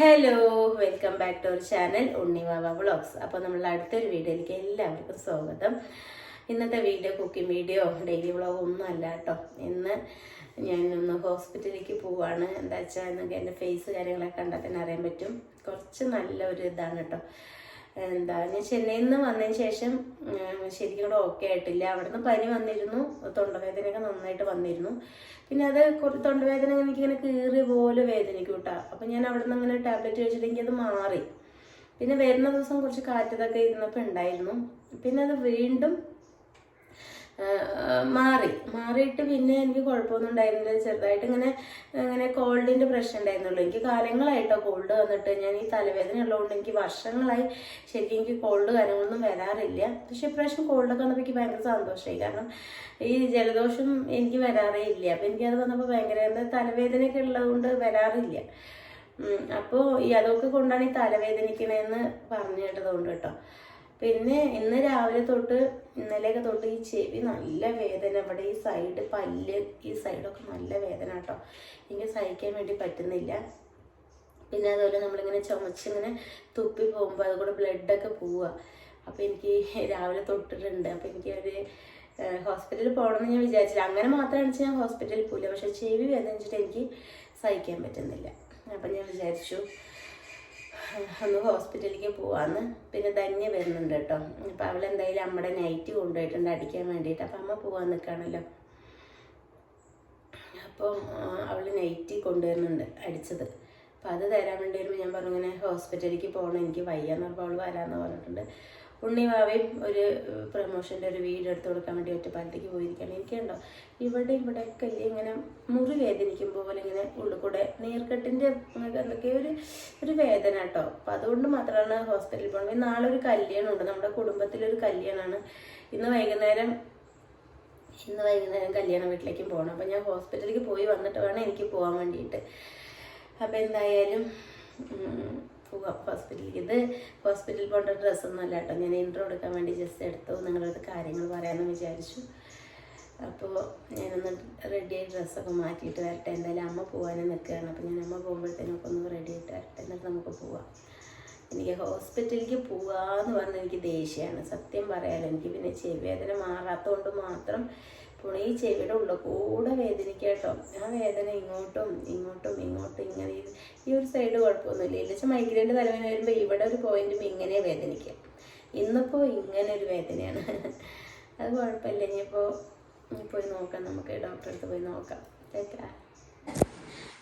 Hello welcome back to our channel Unnivava vlogs അപ്പോൾ നമ്മൾ അടുത്തൊരു വീഡിയോയിലേക്ക് എല്ലാവർക്കും സ്വാഗതം. ഇന്നത്തെ video cooking video daily vlog ഒന്നും അല്ല കേട്ടോ. ഇന്ന് ഞാൻ ഒന്ന് ഹോസ്പിറ്റലിലേക്ക് പോവാണ്. എന്താ വെച്ചാൽ എന്നൊക്കെ എന്റെ ഫേസ് കാര്യങ്ങളൊക്കെ കണ്ടാൽ തന്നെ അറിയാൻ പറ്റും. കുറച്ച് നല്ല ഒരു ഇതാണ് കേട്ടോ. എന്താ ഞാൻ ചെന്നൈയിൽ നിന്ന് വന്നതിന് ശേഷം ശരിക്കും കൂടെ ഓക്കെ ആയിട്ടില്ല. അവിടെ നിന്ന് പനി വന്നിരുന്നു തൊണ്ടവേദനയൊക്കെ നന്നായിട്ട് വന്നിരുന്നു. പിന്നെ അത് കുറച്ച് തൊണ്ടവേദന എനിക്കിങ്ങനെ കീറിയ പോലെ വേദനിക്കും കേട്ടോ അപ്പം ഞാൻ അവിടെ നിന്ന് അങ്ങനെ ടാബ്ലറ്റ് കഴിച്ചിട്ടെങ്കിൽ അത് മാറി. പിന്നെ വരുന്ന ദിവസം കുറച്ച് കാറ്റതൊക്കെ ഇരുന്നപ്പോൾ ഉണ്ടായിരുന്നു. പിന്നെ അത് വീണ്ടും മാറി. മാറിയിട്ട് പിന്നെ എനിക്ക് കുഴപ്പമൊന്നും ഉണ്ടായിരുന്നില്ല. ചെറുതായിട്ട് ഇങ്ങനെ ഇങ്ങനെ കോൾഡിന്റെ പ്രശ്നം ഉണ്ടായിരുന്നുള്ളൂ. എനിക്ക് കാലങ്ങളായിട്ടോ കോൾഡ് വന്നിട്ട് ഞാൻ ഈ തലവേദന ഉള്ളതുകൊണ്ട് എനിക്ക് വർഷങ്ങളായി ശരിക്കും എനിക്ക് കോൾഡ് കാര്യങ്ങളൊന്നും വരാറില്ല. പക്ഷെ ഇപ്രാവശ്യം കോൾഡൊക്കെ വന്നപ്പോൾ എനിക്ക് ഭയങ്കര സന്തോഷമായി. കാരണം ഈ ജലദോഷം എനിക്ക് വരാറേ ഇല്ല. അപ്പം എനിക്കത് വന്നപ്പോൾ ഭയങ്കര തലവേദനയൊക്കെ ഉള്ളതുകൊണ്ട് വരാറില്ല. അപ്പോൾ ഈ അതൊക്കെ കൊണ്ടാണ് ഈ തലവേദനിക്കണേന്ന് പറഞ്ഞു കേട്ടതുകൊണ്ട് കേട്ടോ. പിന്നെ ഇന്ന് രാവിലെ തൊട്ട് ഇന്നലെയൊക്കെ തൊട്ട് ഈ ചെവി നല്ല വേദന. ഇവിടെ ഈ സൈഡ് പല്ല് ഈ സൈഡൊക്കെ നല്ല വേദന കേട്ടോ. എനിക്ക് സഹിക്കാൻ വേണ്ടി പറ്റുന്നില്ല. പിന്നെ അതുപോലെ നമ്മളിങ്ങനെ ചുമച്ചിങ്ങനെ തുപ്പി പോകുമ്പോൾ അതുകൂടെ ബ്ലഡൊക്കെ പോവുക. അപ്പോൾ എനിക്ക് രാവിലെ തൊട്ടിട്ടുണ്ട്. അപ്പോൾ എനിക്ക് ഒരു ഹോസ്പിറ്റലിൽ പോകണമെന്ന് ഞാൻ വിചാരിച്ചില്ല. അങ്ങനെ മാത്രമാണ് ഞാൻ ഹോസ്പിറ്റലിൽ പോയില്ല പക്ഷേ ചെവി വേദനിച്ചിട്ട് എനിക്ക് സഹിക്കാൻ പറ്റുന്നില്ല. അപ്പം ഞാൻ വിചാരിച്ചു ഒന്ന് ഹോസ്പിറ്റലിലേക്ക് പോവാന്ന്. പിന്നെ ധന്യ വരുന്നുണ്ട് കേട്ടോ. അപ്പം അവളെന്തായാലും അമ്മയുടെ നൈറ്റ് കൊണ്ടുപോയിട്ടുണ്ട് അടിക്കാൻ വേണ്ടിയിട്ട്. അപ്പം അമ്മ പോവാൻ നിൽക്കുകയാണല്ലോ അപ്പോൾ അവൾ നൈറ്റ് കൊണ്ടുവരുന്നുണ്ട് അടിച്ചത്. അപ്പം അത് തരാൻ വേണ്ടി വരുമ്പോൾ ഞാൻ പറഞ്ഞു ഇങ്ങനെ ഹോസ്പിറ്റലിലേക്ക് പോകണം എനിക്ക് വയ്യാന്ന് പറഞ്ഞപ്പോൾ അവൾ വരാമെന്ന് പറഞ്ഞിട്ടുണ്ട്. ഉണ്ണിവാവയും ഒരു പ്രൊമോഷന്റെ ഒരു വീഡിയോ എടുത്ത് കൊടുക്കാൻ വേണ്ടി ഒറ്റപ്പാലത്തേക്ക് പോയിരിക്കുകയാണ്. എനിക്കുണ്ടോ ഇവിടെ ഇവിടെയൊക്കെ ഇങ്ങനെ മുറി വേദനിക്കുമ്പോൾ പോലെ ഇങ്ങനെ ഉള്ളിൽ കൂടെ നീർക്കെട്ടിന്റെ എന്തൊക്കെ ഒരു ഒരു വേദന കേട്ടോ. അപ്പം അതുകൊണ്ട് മാത്രമാണ് ഹോസ്പിറ്റലിൽ പോകുന്നത് നാളെ ഒരു കല്യാണമുണ്ട്. നമ്മുടെ കുടുംബത്തിലൊരു കല്യാണമാണ് ഇന്ന് വൈകുന്നേരം ഇന്ന് വൈകുന്നേരം കല്യാണ വീട്ടിലേക്കും പോകണം അപ്പം ഞാൻ ഹോസ്പിറ്റലിലേക്ക് പോയി വന്നിട്ട് വേണം എനിക്ക് പോകാൻ വേണ്ടിയിട്ട്. അപ്പം എന്തായാലും ഹോസ്പിറ്റലിലേക്ക് ഇത് ഹോസ്പിറ്റലിൽ പോകേണ്ട ഡ്രസ്സൊന്നും അല്ല കേട്ടോ. ഞാൻ ഇൻട്രോ എടുക്കാൻ വേണ്ടി ജസ്റ്റ് എടുത്തു. നിങ്ങളുടെ കാര്യങ്ങൾ പറയാമെന്ന് വിചാരിച്ചു. അപ്പോൾ ഞാനൊന്ന് റെഡിയായി ഡ്രസ്സൊക്കെ മാറ്റിയിട്ട് വരട്ടെ. എന്തായാലും അമ്മ പോകാനും നിൽക്കുകയാണ്. അപ്പോൾ ഞാൻ അമ്മ പോകുമ്പോഴത്തേനൊക്കെ ഒന്ന് റെഡി ആയിട്ട് വരട്ടെ. എന്നിട്ട് നമുക്ക് പോവാം. എനിക്ക് ഹോസ്പിറ്റലിലേക്ക് പോവാന്ന് പറഞ്ഞാൽ എനിക്ക് ദേഷ്യമാണ് സത്യം പറയാലോ. എനിക്ക് പിന്നെ ചെവി വേദന മാറാത്തതുകൊണ്ട് മാത്രം ഈ ചെവിയുടെ ഉള്ള കൂടെ വേദനിക്കാട്ടോ ആ വേദന ഇങ്ങോട്ടും ഇങ്ങോട്ടും ഇങ്ങോട്ടും ഇങ്ങനെ ഈ- ഈ ഒരു സൈഡ് കുഴപ്പമൊന്നുമില്ല. ഇല്ലച്ച മൈഗ്രൈന്റെ തലവേദന വരുമ്പോൾ ഇവിടെ ഒരു പോയിന്റും ഇങ്ങനെ വേദനിക്കുക. ഇന്നിപ്പോൾ ഇങ്ങനെ ഒരു വേദനയാണ്. അത് കുഴപ്പമില്ല. ഇനിയിപ്പോൾ പോയി നോക്കാം നമുക്ക്. ഡോക്ടറെ അടുത്ത് പോയി നോക്കാം. ചേട്ടാ.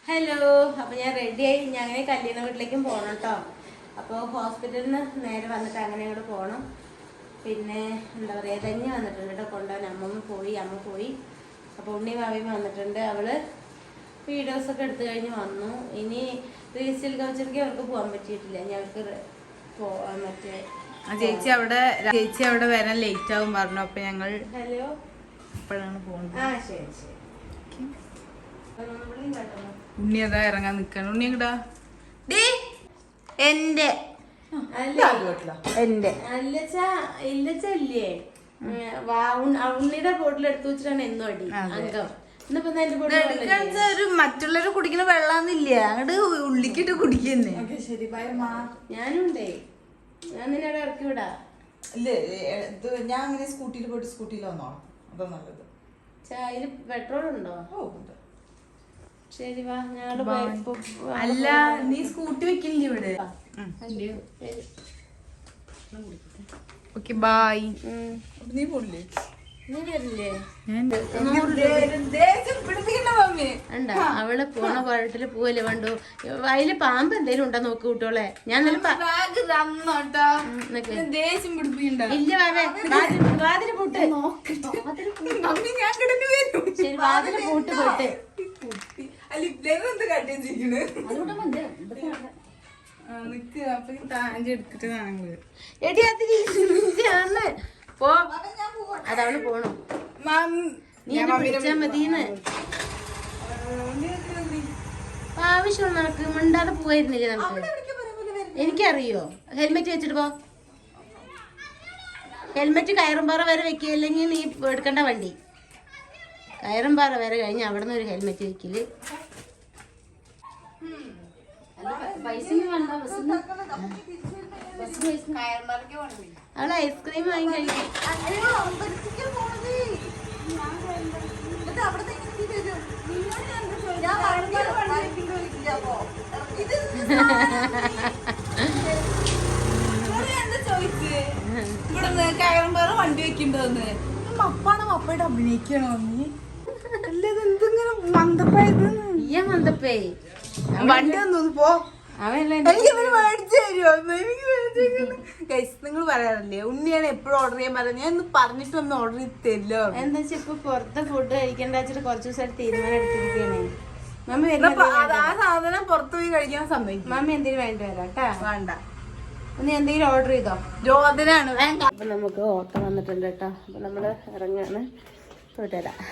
ഹലോ അപ്പോൾ ഞാൻ റെഡിയായി ഞാൻ അങ്ങനെ കല്യാണ വീട്ടിലേക്കും പോകണം കേട്ടോ. അപ്പോൾ ഹോസ്പിറ്റലിൽ നിന്ന് നേരെ വന്നിട്ട് അങ്ങനെ അങ്ങോട്ട് പോകണം പിന്നെ എന്താ പറയുക ധന്യ വന്നിട്ടുണ്ട് കേട്ടോ കൊണ്ടുപോകാൻ. അമ്മമ്മ പോയി അമ്മ പോയി. അപ്പോൾ ഉണ്ണി മാവിയും വന്നിട്ടുണ്ട്. അവൾ വീഡിയോസൊക്കെ എടുത്തു കഴിഞ്ഞ് വന്നു. ഇനി റീസിൽ കൗച്ചർക്ക് അവർക്ക് പോകാൻ പറ്റിയിട്ടില്ല. ഇനി അവർക്ക് പോവാൻ മറ്റേ ചേച്ചി അവിടെ ചേച്ചി അവിടെ വരാൻ ലേറ്റ് ആവും പറഞ്ഞു. അപ്പൊ ഞങ്ങൾ ഹലോ? ഇപ്പോഴാണ് പോകുന്നത് ആ ശരി ശരി. ഉണ്ണി അതാ ഇറങ്ങാൻ നിക്കാണ്. ഉണ്ണി എങ്ങടാ? ഡേ എന്റെ എന്റെ. അല്ലച്ചാ ഇല്ലച്ചാ വാ- ഉണ്ണ- ഉണ്ണിയുടെ ബോട്ടിൽ എടുത്തു വെച്ചിട്ടാണ് എന്നും അടി അംഗം. ഇന്നിപ്പോ ദാ എന്റെ ബോട്ടിൽ എടുക്കാന്ന് ഒരു മറ്റുള്ളവര് കുടിക്കുന്ന വെള്ളാന്നില്ല? അങ്ങോട്ട് ഉള്ളിക്കിട്ട് കുടിക്കുന്നേ. ഞാനുണ്ടേ. ഞാൻ നിന്നെ അവിടെ ഇറക്കി വിടാ. ഇല്ലേ ഞാൻ അങ്ങനെ സ്കൂട്ടിയിൽ പോയിട്ട് സ്കൂട്ടിയിൽ വന്നോളാം. അതാ നല്ലത്. അതിൽ പെട്രോൾ ഉണ്ടോ? ഓ ഉണ്ട്. ശരി വാ. ഞങ്ങൾ അല്ല നീ സ്കൂട്ടി വെക്കില്ലേ ഇവിടെ. ഓക്കെ ബായ് ഉം. നീ പോണില്ലേ? അവൾ പോണ പാട്ടിൽ പോവല്ലേ വേണ്ടു അതിൽ പാമ്പ് എന്തേലും ഉണ്ടോ നോക്ക് കൂട്ടോളെ ഞാൻ ഇല്ല വാവേ വാതിൽ പൂട്ട്. ശരി വാതിൽ പൂട്ട് പോട്ട്. അല്ല എടി അതിന് പോ. അതവൾ പോണു. നീ എന്നെ വിളിച്ചാ മതിന്ന് ആവശ്യമുള്ള നമുക്ക് മിണ്ടാതെ പോയിരുന്നില്ലേ നമുക്ക്? എനിക്കറിയോ. ഹെൽമെറ്റ് വെച്ചിട്ട് പോ. ഹെൽമെറ്റ് കയറുംപാറ വരെ വെക്കുക അല്ലെങ്കിൽ നീ എടുക്കണ്ട വണ്ടി. കയറുംപാറ വരെ കഴിഞ്ഞ് അവിടെ നിന്ന് ഒരു ഹെൽമെറ്റ് വെക്കൽ. അവൾ ഐസ്ക്രീം വാങ്ങി കഴിക്കും. ഞാൻ വണ്ടി വെക്കണ്ടോന്ന് മപ്പാണ് മപ്പയുടെ അഭിനയിക്കണോ നീ? അല്ല ഇത് എന്തിങ്ങനെ മന്ദപ്പായത് ഈ മന്തപ്പേ വണ്ടി വന്നു പോ. നിങ്ങൾ പറയാറില്ലേ? ഉണ്ണിയാണ് എപ്പോഴും ഓർഡർ ചെയ്യാൻ പറയുന്നത്. ഞാൻ ഒന്ന് പറഞ്ഞിട്ടൊന്ന് ഓർഡർ ചെയ്ത് തരില്ലോ എന്താ വെച്ചാൽ ഇപ്പൊ പുറത്ത് ഫുഡ് കഴിക്കേണ്ട വെച്ചിട്ട് കുറച്ച് ദിവസമായിട്ട് തീരുമാനം എടുത്തിരിക്കുകയാണ് മമ്മി ആ സാധനം പുറത്തു പോയി കഴിക്കാൻ സമ്മതിക്കും. മമ്മി എന്തെങ്കിലും വേണ്ടി വരാം കേട്ടാ. വേണ്ട. നീ എന്തെങ്കിലും ഓർഡർ ചെയ്തോ? വേണ്ട. അപ്പൊ നമുക്ക് ഓട്ടം വന്നിട്ടുണ്ട് കേട്ടോ. അപ്പൊ നമ്മൾ ഇറങ്ങാണ്. പോയിട്ട് വരാം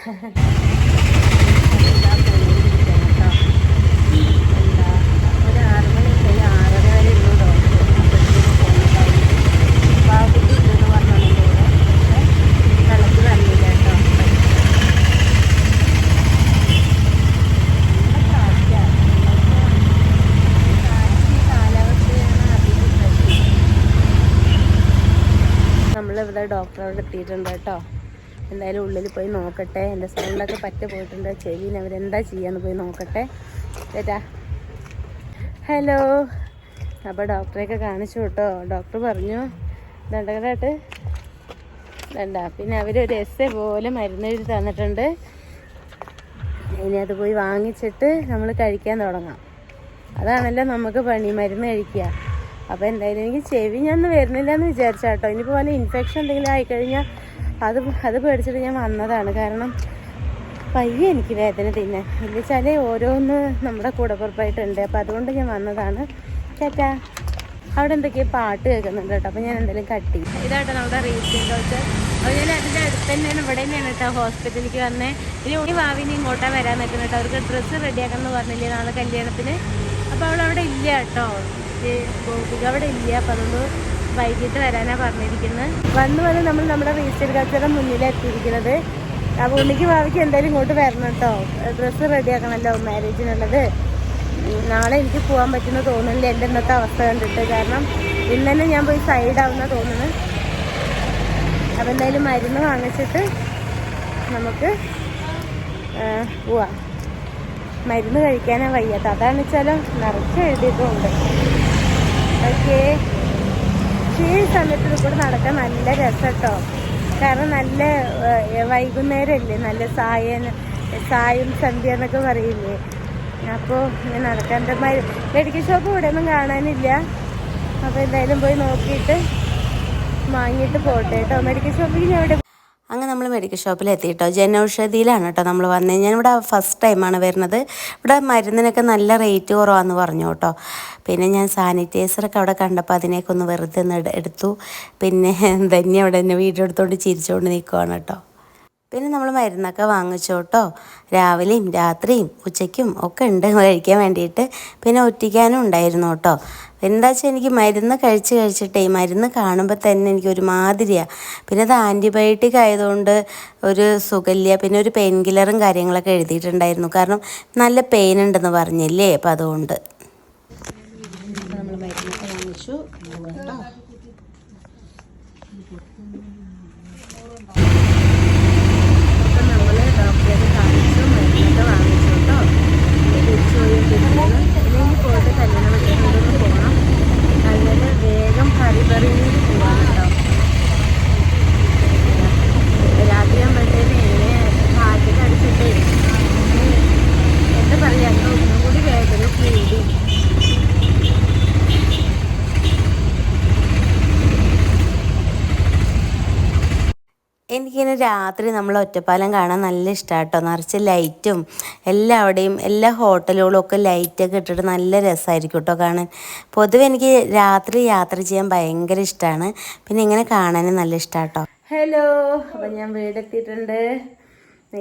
എന്താ ഒരു ആറ് മണി കഴിഞ്ഞ് ആറര വരെ ഇരുന്നു ഡോക്ടർ ബാബുക്ക് ഇതെന്ന് പറഞ്ഞോണ്ട് പക്ഷെ കളക്ക് വന്നില്ല കേട്ടോ കാലാവസ്ഥയാണ് അധികം പ്രശ്നം നമ്മളിവിടെ ഡോക്ടറോട് എത്തിയിട്ടുണ്ട് കേട്ടോ. എന്തായാലും ഉള്ളിൽ പോയി നോക്കട്ടെ. എന്റെ സൗണ്ടൊക്കെ പറ്റ പോയിട്ടുണ്ട്. ചെവിന് അവരെന്താ ചെയ്യാന്ന് പോയി നോക്കട്ടെ. ചേട്ടാ. ഹലോ. അപ്പോൾ ഡോക്ടറെയൊക്കെ കാണിച്ചു കേട്ടോ. ഡോക്ടർ പറഞ്ഞു ദണ്ടകടാട്ട് വേണ്ട പിന്നെ അവരൊരു എസ് പോലെ മരുന്ന് എഴുതി തന്നിട്ടുണ്ട്. ഇനി അത് പോയി വാങ്ങിച്ചിട്ട് നമ്മൾ കഴിക്കാൻ തുടങ്ങാം. അതാണല്ലോ നമുക്ക് പണി മരുന്ന് കഴിക്കുക. അപ്പോൾ എന്തായാലും എനിക്ക് ചെവി ഞാൻ വരുന്നില്ല എന്ന് വിചാരിച്ചാട്ടോ ഇനിയിപ്പോൾ വല്ല ഇൻഫെക്ഷൻ എന്തെങ്കിലും ആയിക്കഴിഞ്ഞാൽ അത് അത് പേടിച്ചിട്ട് ഞാൻ വന്നതാണ്. കാരണം പയ്യെ എനിക്ക് വേദന തിന്നെ എന്ന് വെച്ചാൽ ഓരോന്ന് നമ്മുടെ കൂടപ്പുറപ്പായിട്ടുണ്ട്. അപ്പോൾ അതുകൊണ്ട് ഞാൻ വന്നതാണ്. ചേട്ടാ അവിടെ എന്തൊക്കെയോ പാട്ട് കേൾക്കുന്നുണ്ട് കേട്ടോ. അപ്പോൾ ഞാൻ എന്തെങ്കിലും കട്ടി ഇതാട്ടോ നമ്മുടെ റീച്ചിങ് കോച്ച് അപ്പോൾ ഞാൻ അതിന്റെ അടുത്ത് തന്നെയാണ് ഇവിടെ തന്നെയാണ് കേട്ടോ ഹോസ്പിറ്റലിലേക്ക് വന്നേ. ഇനി ഉണ്ണി ഭാവിനി ഇങ്ങോട്ടാ വരാൻ നിൽക്കുന്നത് കേട്ടോ. അവർക്ക് ഡ്രസ്സ് റെഡിയാക്കണം എന്ന് പറഞ്ഞില്ലേ നാളെ കല്യാണത്തിന്? അപ്പോൾ അവൾ അവിടെ ഇല്ല കേട്ടോ. ഗോപിക അവിടെ ഇല്ല. അപ്പോൾ അതൊന്ന് വൈകിട്ട് വരാനാ പറഞ്ഞിരിക്കുന്നത് വന്ന് വന്ന് നമ്മൾ നമ്മുടെ റീസ്റ്റേൽ കച്ചയുടെ മുന്നിലെത്തിയിരിക്കുന്നത് അപ്പോൾ ഉണ്ണിക്ക് ഭാവിക്ക് എന്തായാലും ഇങ്ങോട്ട് വരണം കേട്ടോ. ഡ്രസ്സ് റെഡിയാക്കണമല്ലോ മാരേജിനുള്ളത് നാളെ എനിക്ക് പോകാൻ പറ്റുന്ന തോന്നുന്നില്ല. എന്റെ ഇന്നത്തെ അവസ്ഥ കണ്ടിട്ട്. കാരണം ഇന്ന് തന്നെ ഞാൻ പോയി സൈഡാവുന്ന തോന്നുന്നു അപ്പം എന്തായാലും മരുന്ന് വാങ്ങിച്ചിട്ട് നമുക്ക് പോവാം. മരുന്ന് കഴിക്കാനാ വയ്യാത്ത അതാണ് വെച്ചാൽ നിറച്ച് എഴുതിയതുകൊണ്ട് ഓക്കെ ഈ സമയത്ത് കൂടെ നടക്കാൻ നല്ല രസം കേട്ടോ കാരണം നല്ല വൈകുന്നേരമല്ലേ നല്ല സായൻ സായം സന്ധ്യ എന്നൊക്കെ പറയില്ലേ? അപ്പോൾ നടക്കാൻ. എന്റെ മെഡിക്കൽ ഷോപ്പ് ഇവിടെ ഒന്നും കാണാനില്ല. അപ്പോൾ എന്തായാലും പോയി നോക്കിയിട്ട് വാങ്ങിയിട്ട് പോട്ടെ കേട്ടോ. മെഡിക്കൽ ഷോപ്പിൽ ഞാൻ ഇവിടെ അങ്ങനെ നമ്മൾ മെഡിക്കൽ ഷോപ്പിൽ എത്തി കേട്ടോ ജനൌഷധിയിലാണ് കേട്ടോ നമ്മൾ വന്നത് ഞാനിവിടെ ഫസ്റ്റ് ടൈമാണ് വരുന്നത്. ഇവിടെ മരുന്നിനൊക്കെ നല്ല റേറ്റ് കുറവാന്ന് പറഞ്ഞു കേട്ടോ. പിന്നെ ഞാൻ സാനിറ്റൈസറൊക്കെ അവിടെ കണ്ടപ്പോൾ അതിനേക്കൊന്ന് വെറുതെ ഒന്ന് എടുത്തു. പിന്നെ ധന്യ അവിടെ എന്നെ വീഡിയോ എടുത്തുകൊണ്ട് ചിരിച്ചുകൊണ്ട് നിൽക്കുവാണ് കേട്ടോ. പിന്നെ നമ്മൾ മരുന്നൊക്കെ വാങ്ങിച്ചു കേട്ടോ രാവിലെയും രാത്രിയും ഉച്ചയ്ക്കും ഒക്കെ ഉണ്ട് കഴിക്കാൻ വേണ്ടിയിട്ട്. പിന്നെ ഒറ്റിക്കാനും ഉണ്ടായിരുന്നു കേട്ടോ. എന്താ വെച്ചാൽ എനിക്ക് മരുന്ന് കഴിച്ച് കഴിച്ചിട്ടേ മരുന്ന് കാണുമ്പോൾ തന്നെ എനിക്ക് ഒരുമാതിരിയാണ് പിന്നെ അത് ആന്റിബയോട്ടിക് ആയതുകൊണ്ട് ഒരു സുഖമില്ല. പിന്നെ ഒരു പെയിൻ കില്ലറും കാര്യങ്ങളൊക്കെ എഴുതിയിട്ടുണ്ടായിരുന്നു. കാരണം നല്ല പെയിൻ ഉണ്ടെന്ന് പറഞ്ഞില്ലേ? അപ്പം അതുകൊണ്ട്. നമ്മൾ മരുന്നൊക്കെ വാങ്ങിച്ചു. കേട്ടോ അപ്പം നമ്മൾ ഡോക്ടറെ കാണിച്ചു മരുന്നൊക്കെ വാങ്ങിച്ചു കേട്ടോ തിരിച്ചു പോയിട്ടിരിക്കുന്നു ഇല്ലെങ്കിൽ പോയിട്ട് കല്യാണം വീട്ടിലൊന്ന് പോകണം അങ്ങനെ വേഗം ഹരി പറഞ്ഞ് പോവാണ് കേട്ടോ രാത്രി ആകുമ്പോഴത്തേന് എന്നെ കാറ്റൊക്കെ അടിച്ചിട്ടേ എന്താ പറയുക അങ്ങനെ ഒന്നും കൂടി വേദന കൂടി എനിക്കിങ്ങനെ രാത്രി നമ്മൾ ഒറ്റപ്പാലം കാണാൻ നല്ല ഇഷ്ടമാണ് കേട്ടോ നിറച്ച് ലൈറ്റും എല്ലാവിടെയും എല്ലാ ഹോട്ടലുകളും ഒക്കെ ലൈറ്റൊക്കെ ഇട്ടിട്ട് നല്ല രസമായിരിക്കും കേട്ടോ കാണാൻ. പൊതുവെ എനിക്ക് രാത്രി യാത്ര ചെയ്യാൻ ഭയങ്കര ഇഷ്ടമാണ് പിന്നെ ഇങ്ങനെ കാണാനും നല്ല ഇഷ്ടമാണ് കേട്ടോ ഹലോ അപ്പം ഞാൻ വീടെത്തിയിട്ടുണ്ട്.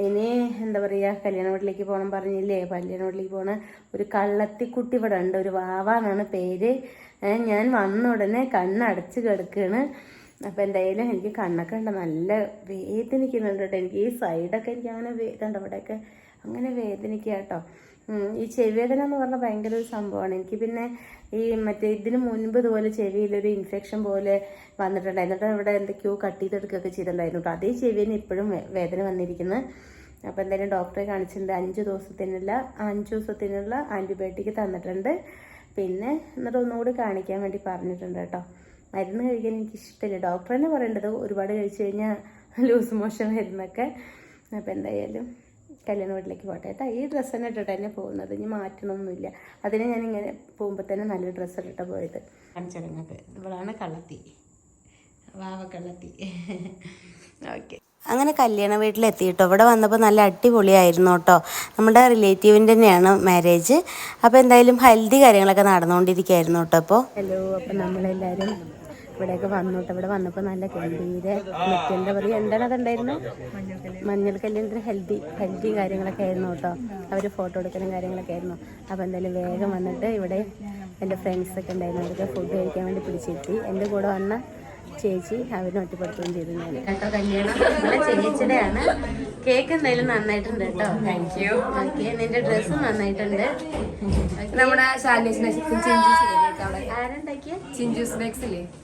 ഇനി എന്താ പറയുക കല്യാണ വീട്ടിലേക്ക് പോകണം പറഞ്ഞില്ലേ? കല്യാണ വീട്ടിലേക്ക് പോകണ ഒരു കള്ളത്തിക്കുട്ടി ഇവിടെ ഉണ്ട്. ഒരു വാവ എന്നാണ് പേര് ഞാൻ വന്ന ഉടനെ കണ്ണടച്ച് കിടക്കുകയാണ് അപ്പം എന്തായാലും എനിക്ക് കണ്ണൊക്കെ ഉണ്ട് നല്ല വേദനിക്കുന്നുണ്ട് കേട്ടോ. എനിക്ക് ഈ സൈഡൊക്കെ എനിക്ക് അങ്ങനെ വേ- അവിടെയൊക്കെ അങ്ങനെ വേദനിക്കുക കേട്ടോ. ഈ ചെവിവേദന എന്ന് പറഞ്ഞാൽ ഭയങ്കര ഒരു സംഭവമാണ്. എനിക്ക് പിന്നെ ഈ മറ്റേ ഇതിന് മുൻപ് ഇതുപോലെ ചെവിയിലൊരു ഇൻഫെക്ഷൻ പോലെ വന്നിട്ടുണ്ടായിരുന്നു എന്നിട്ട് ഇവിടെ എന്തൊക്കെയോ കട്ട് ചെയ്തെടുക്കുകയൊക്കെ ചെയ്തിട്ടുണ്ടായിരുന്നു കേട്ടോ. അതേ ചെവിന് ഇപ്പോഴും വേദന വന്നിരിക്കുന്നത് അപ്പോൾ എന്തായാലും ഡോക്ടറെ കാണിച്ചിട്ടുണ്ട്. അഞ്ച് ദിവസത്തിനുള്ള അഞ്ച് ദിവസത്തിനുള്ള ആന്റിബയോട്ടിക് തന്നിട്ടുണ്ട്. പിന്നെ എന്നിട്ട് ഒന്നുകൂടി കാണിക്കാൻ വേണ്ടി പറഞ്ഞിട്ടുണ്ട് കേട്ടോ. മരുന്ന് കഴിക്കാൻ എനിക്ക് ഇഷ്ടമില്ല ഡോക്ടർ തന്നെ പറയേണ്ടത് ഒരുപാട് കഴിച്ചു കഴിഞ്ഞാൽ ലൂസ് മോഷൻ വരുന്നൊക്കെ അപ്പോൾ എന്തായാലും കല്യാണ വീട്ടിലേക്ക് പോട്ടെ കേട്ടോ ഈ ഡ്രസ്സ് തന്നെ ഇട്ടിട്ട് തന്നെ പോകുന്നത്. ഇനി മാറ്റണമൊന്നുമില്ല അതിന് ഞാൻ ഇങ്ങനെ പോകുമ്പോൾ തന്നെ നല്ല ഡ്രസ്സ് ഇട്ടിട്ട് പോയത്. കാണിച്ചിടങ്ങൾക്ക് ഇവളാണ് കള്ളത്തി. വാവ കള്ളത്തി. ഓക്കെ. അങ്ങനെ കല്യാണ വീട്ടിലെത്തിയിട്ടോ. ഇവിടെ വന്നപ്പോൾ നല്ല അടിപൊളിയായിരുന്നു കേട്ടോ നമ്മുടെ റിലേറ്റീവിന്റെ തന്നെയാണ് മാരേജ് അപ്പോൾ എന്തായാലും ഹൽദി കാര്യങ്ങളൊക്കെ നടന്നുകൊണ്ടിരിക്കുകയായിരുന്നു കേട്ടോ അപ്പോൾ ഹലോ അപ്പോൾ നമ്മളെല്ലാവരും ഇവിടെയൊക്കെ വന്നു കേട്ടോ ഇവിടെ വന്നപ്പോൾ നല്ല ഗംഭീര മറ്റെന്താ പറയുക? എന്താണ് അതുണ്ടായിരുന്നു? മഞ്ഞൾ കല്ലിന്റെ ഹെൽത്തി ഹെൽത്തി കാര്യങ്ങളൊക്കെ ആയിരുന്നു കേട്ടോ. അവർ ഫോട്ടോ എടുക്കലും കാര്യങ്ങളൊക്കെ ആയിരുന്നു. അപ്പോൾ എന്തായാലും വേഗം വന്നിട്ട് ഇവിടെ എന്റെ ഫ്രണ്ട്സൊക്കെ ഉണ്ടായിരുന്നു. അവർക്ക് ഫുഡ് കഴിക്കാൻ വേണ്ടി പിടിച്ചിരുത്തി. എന്റെ കൂടെ വന്ന ചേച്ചി അവരെ ഒറ്റപ്പെടുത്തുകയും ചെയ്തു ഞാൻ കേട്ടോ കല്യാണം. നമ്മളെ ചേച്ചിയുടെയാണ്. കേക്ക് എന്തായാലും നന്നായിട്ടുണ്ട് കേട്ടോ. താങ്ക് യു ഓക്കെ നിന്റെ ഡ്രസ്സും നന്നായിട്ടുണ്ട്. നമ്മുടെ ആരുണ്ടാക്കിയ? ചിഞ്ചൂസ് ബേക്സില്ലേ നമ്മുടെ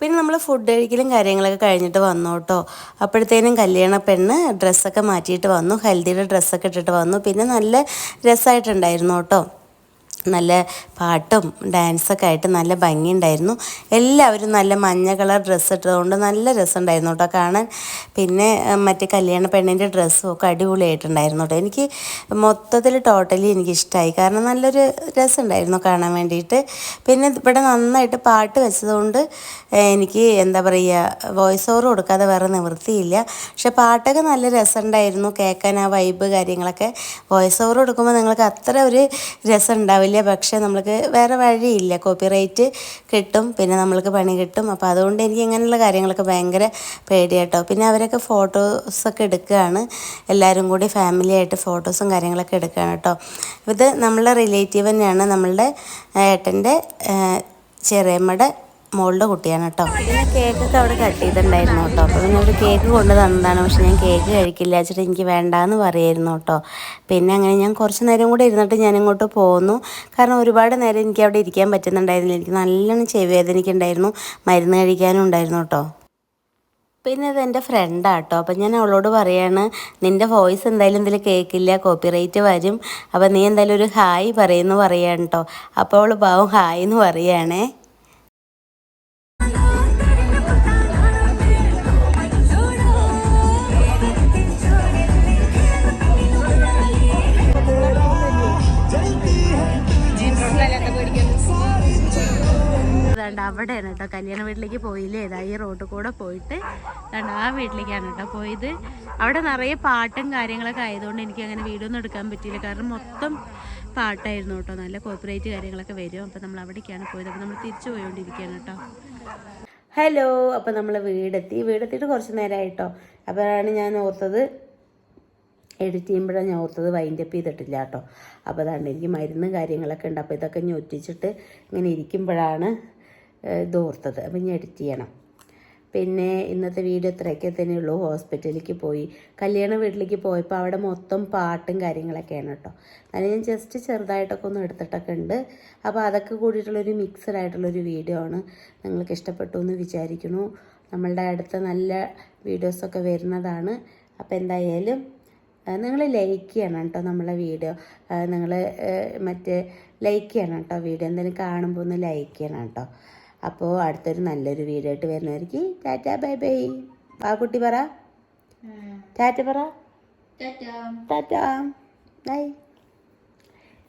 പിന്നെ നമ്മൾ ഫുഡ് കഴിക്കലും കാര്യങ്ങളൊക്കെ കഴിഞ്ഞിട്ട് വന്നു കേട്ടോ. അപ്പോഴത്തേനും കല്യാണ പെണ്ണ് ഡ്രസ്സൊക്കെ മാറ്റിയിട്ട് വന്നു. ഹൽദിയുടെ ഡ്രസ്സൊക്കെ ഇട്ടിട്ട് വന്നു. പിന്നെ നല്ല രസമായിട്ടുണ്ടായിരുന്നു കേട്ടോ. നല്ല പാട്ടും ഡാൻസൊക്കെ ആയിട്ട് നല്ല ഭംഗിയുണ്ടായിരുന്നു. എല്ലാവരും നല്ല മഞ്ഞ കളർ ഡ്രസ്സ് ഇട്ടതുകൊണ്ട് നല്ല രസമുണ്ടായിരുന്നു കേട്ടോ കാണാൻ. പിന്നെ മറ്റേ കല്യാണ പെണ്ണിന്റെ ഡ്രസ്സും ഒക്കെ അടിപൊളിയായിട്ടുണ്ടായിരുന്നു കേട്ടോ. എനിക്ക് മൊത്തത്തിൽ ടോട്ടലി എനിക്ക് ഇഷ്ടമായി കാരണം നല്ലൊരു രസമുണ്ടായിരുന്നു കാണാൻ വേണ്ടിയിട്ട്. പിന്നെ ഇവിടെ നന്നായിട്ട് പാട്ട് വെച്ചതുകൊണ്ട് എനിക്ക് എന്താ പറയുക വോയിസ് ഓവർ കൊടുക്കാതെ വേറെ നിവൃത്തിയില്ല. പക്ഷെ പാട്ടൊക്കെ നല്ല രസമുണ്ടായിരുന്നു. കേൾക്കാൻ ആ വൈബ് കാര്യങ്ങളൊക്കെ. വോയിസ് ഓവർ കൊടുക്കുമ്പോൾ നിങ്ങൾക്ക് അത്ര ഒരു രസം ഉണ്ടാവില്ല പക്ഷേ നമ്മൾക്ക് വേറെ വഴിയില്ല. കോപ്പിറൈറ്റ് കിട്ടും പിന്നെ നമ്മൾക്ക് പണി കിട്ടും. അപ്പോൾ അതുകൊണ്ട് എനിക്ക് ഇങ്ങനെയുള്ള കാര്യങ്ങളൊക്കെ ഭയങ്കര പേടിയാട്ടോ. പിന്നെ അവരൊക്കെ ഫോട്ടോസൊക്കെ എടുക്കുകയാണ്. എല്ലാവരും കൂടി ഫാമിലി ആയിട്ട് ഫോട്ടോസും കാര്യങ്ങളൊക്കെ എടുക്കുകയാണ് കേട്ടോ. ഇത് നമ്മളുടെ റിലേറ്റീവ് തന്നെയാണ് നമ്മളുടെ ഏട്ടന്റെ ചെറിയമ്മയുടെ മോളുടെ കുട്ടിയാണ് കേട്ടോ. പിന്നെ കേക്കൊക്കെ അവിടെ കട്ട് ചെയ്തിട്ടുണ്ടായിരുന്നു കേട്ടോ. അപ്പോൾ പിന്നെ ഒരു കേക്ക് കൊണ്ട് തന്നതാണ്. പക്ഷെ ഞാൻ കേക്ക് കഴിക്കില്ല. വെച്ചിട്ട് എനിക്ക് വേണ്ടാന്ന് പറയായിരുന്നു കേട്ടോ. പിന്നെ അങ്ങനെ ഞാൻ കുറച്ച് നേരം കൂടെ ഇരുന്നിട്ട് ഞാൻ ഇങ്ങോട്ട് പോന്നു. കാരണം ഒരുപാട് നേരം എനിക്ക് അവിടെ ഇരിക്കാൻ പറ്റുന്നുണ്ടായിരുന്നില്ല. എനിക്ക് നല്ലോണം ചെവി വേദനിക്കുണ്ടായിരുന്നു മരുന്ന് കഴിക്കാനും ഉണ്ടായിരുന്നു കേട്ടോ. പിന്നെ ഇത് എന്റെ ഫ്രണ്ടാട്ടോ അപ്പം ഞാൻ അവളോട് പറയാണ് നിന്റെ വോയിസ് എന്തായാലും ഇതിൽ കേൾക്കില്ല കോപ്പിറൈറ്റ് വരും. അപ്പം നീ എന്തായാലും ഒരു ഹായ് പറയുന്നു പറയാൻ കേട്ടോ. അപ്പോൾ അവൾ പാവം ഹായ് എന്ന് പറയുകയാണേ അതുകൊണ്ട് അവിടെയാണ് കേട്ടോ. കല്യാണ വീട്ടിലേക്ക് പോയില്ലേ? ഇതാ ഈ റോഡ് കൂടെ പോയിട്ട് കണ്ട ആ വീട്ടിലേക്കാണ് കേട്ടോ പോയത്. അവിടെ നിറയെ പാട്ടും കാര്യങ്ങളൊക്കെ ആയതുകൊണ്ട് എനിക്ക് അങ്ങനെ വീഡിയോ ഒന്നും എടുക്കാൻ പറ്റിയില്ല. കാരണം മൊത്തം പാട്ടായിരുന്നു കേട്ടോ. നല്ല കോപ്പറേറ്റ് കാര്യങ്ങളൊക്കെ വരും. അപ്പോൾ നമ്മൾ അവിടേക്കാണ് പോയത്. അപ്പോൾ നമ്മൾ തിരിച്ചു പോയോണ്ടിരിക്കുകയാണ് കേട്ടോ. ഹലോ അപ്പോൾ നമ്മൾ വീടെത്തി. വീടെത്തിയിട്ട് കുറച്ച് നേരമായിട്ടോ അപ്പോഴാണ് ഞാൻ ഓർത്തത് എഡിറ്റ് ചെയ്യുമ്പോഴാണ് ഞാൻ ഓർത്തത് വൈൻഡപ്പ് ചെയ്തിട്ടില്ല കേട്ടോ. അപ്പോൾ അതാണ് എനിക്ക് മരുന്ന് കാര്യങ്ങളൊക്കെ ഉണ്ട്. അപ്പോൾ ഇതൊക്കെ ഞൊറ്റിച്ചിട്ട് ഇങ്ങനെ ഇരിക്കുമ്പോഴാണ് ഏഹ്, അപ്പം ഇനി എഡിറ്റ് ചെയ്യണം. പിന്നെ ഇന്നത്തെ വീഡിയോ ഇത്രയൊക്കെ തന്നെ ഉള്ളൂ. ഹോസ്പിറ്റലിലേക്ക് പോയി. കല്യാണ വീട്ടിലേക്ക് പോയപ്പോൾ അവിടെ മൊത്തം പാട്ടും കാര്യങ്ങളൊക്കെയാണ് കേട്ടോ. അതിന് ഞാൻ ജസ്റ്റ് ചെറുതായിട്ടൊക്കെ ഒന്ന് എടുത്തിട്ടൊക്കെ ഉണ്ട്. അപ്പോൾ അതൊക്കെ കൂടിയിട്ടുള്ളൊരു മിക്സഡ് ആയിട്ടുള്ളൊരു വീഡിയോ ആണ്. നിങ്ങൾക്ക് ഇഷ്ടപ്പെട്ടു എന്ന് വിചാരിക്കുന്നു. നമ്മളുടെ അടുത്ത നല്ല വീഡിയോസൊക്കെ വരുന്നതാണ്. അപ്പോൾ എന്തായാലും നിങ്ങൾ ലൈക്ക് ചെയ്യണം കേട്ടോ നമ്മളെ വീഡിയോ. നിങ്ങൾ മറ്റേ ലൈക്ക് ചെയ്യണം കേട്ടോ വീഡിയോ. എന്തെങ്കിലും കാണുമ്പോൾ ഒന്ന് ലൈക്ക് ചെയ്യണം കേട്ടോ. അപ്പോൾ അടുത്തൊരു നല്ലൊരു വീഡിയോ ആയിട്ട് വരുന്നവർക്ക് ടാറ്റ ബൈ ബൈ. ആ കുട്ടി പറ. ടാറ്റ പറ. ടാറ്റ. ബൈ.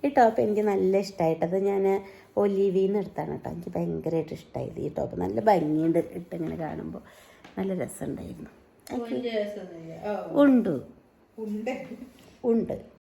ഈ ടോപ്പ് എനിക്ക് നല്ല ഇഷ്ടമായിട്ടത് ഞാൻ ഒലിവിയിൽ നിന്ന് എടുത്താണ് കേട്ടോ. എനിക്ക് ഭയങ്കരമായിട്ട് ഇഷ്ടമായത് ഈ ടോപ്പ്. നല്ല ഭംഗിയുണ്ട് ഇട്ടിങ്ങനെ കാണുമ്പോൾ നല്ല രസമുണ്ടായിരുന്നു. ഉണ്ട്. ഉണ്ട്.